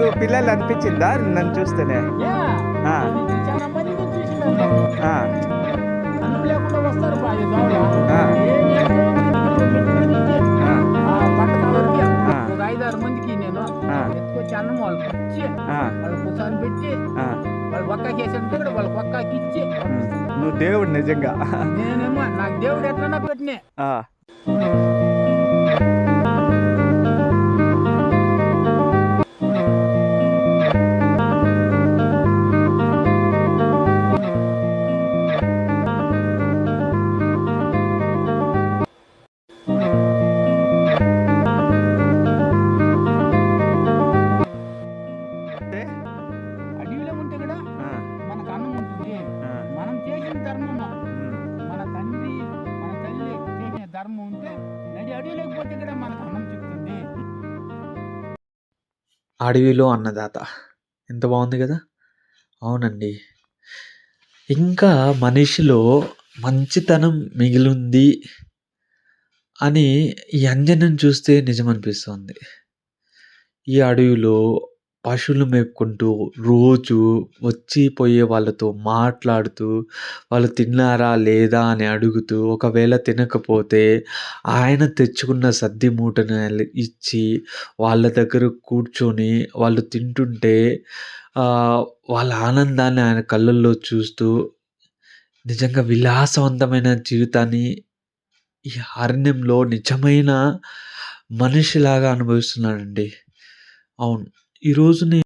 నీకు పిల్లలు అనిపించిందా? నన్ను చూస్తేనే. ఐదారు మందికి నేను ఆ. ఎత్తుకొచ్చి అన్నం వాళ్ళకి ఇచ్చి వాళ్ళ కూర్చొని పెట్టి ఆ. వాళ్ళు ఒక్కకి వేసేది కూడా వాళ్ళ ఒక్కకి ఇచ్చి. ఉమ్. నువ్వు దేవుడు నిజంగా. నేనేమో నాకు దేవుడు ఎట్లన్నా పెట్టినే. అడవిలో ఉంటే కూడా మనకు అన్నం ఉంటుంది. మనం చేసిన ధర్మం. మన తండ్రి మన తల్లి చేసిన ధర్మం ఉంటే నడి అడవిలోకి పోతే కూడా మనకు అన్నం చెప్తుంది. అడవిలో అన్నదాత. ఎంత బాగుంది కదా? అవునండి. ఇంకా మనిషిలో మంచితనం మిగిలింది అని ఈ అంజనం చూస్తే నిజమనిపిస్తుంది. ఈ అడవిలో పశువులు మేపుకుంటూ రోజు వచ్చి పోయే వాళ్ళతో మాట్లాడుతూ వాళ్ళు తిన్నారా లేదా? అని అడుగుతూ ఒకవేళ తినకపోతే ఆయన తెచ్చుకున్న సద్ది మూటను ఇచ్చి వాళ్ళ దగ్గర కూర్చొని వాళ్ళు తింటుంటే వాళ్ళ ఆనందాన్ని ఆయన కళ్ళల్లో చూస్తూ నిజంగా విలాసవంతమైన జీవితాన్ని ఈ అరణ్యంలో నిజమైన మనిషిలాగా అనుభవిస్తున్నాడండి. అవును. ఈరోజు నేను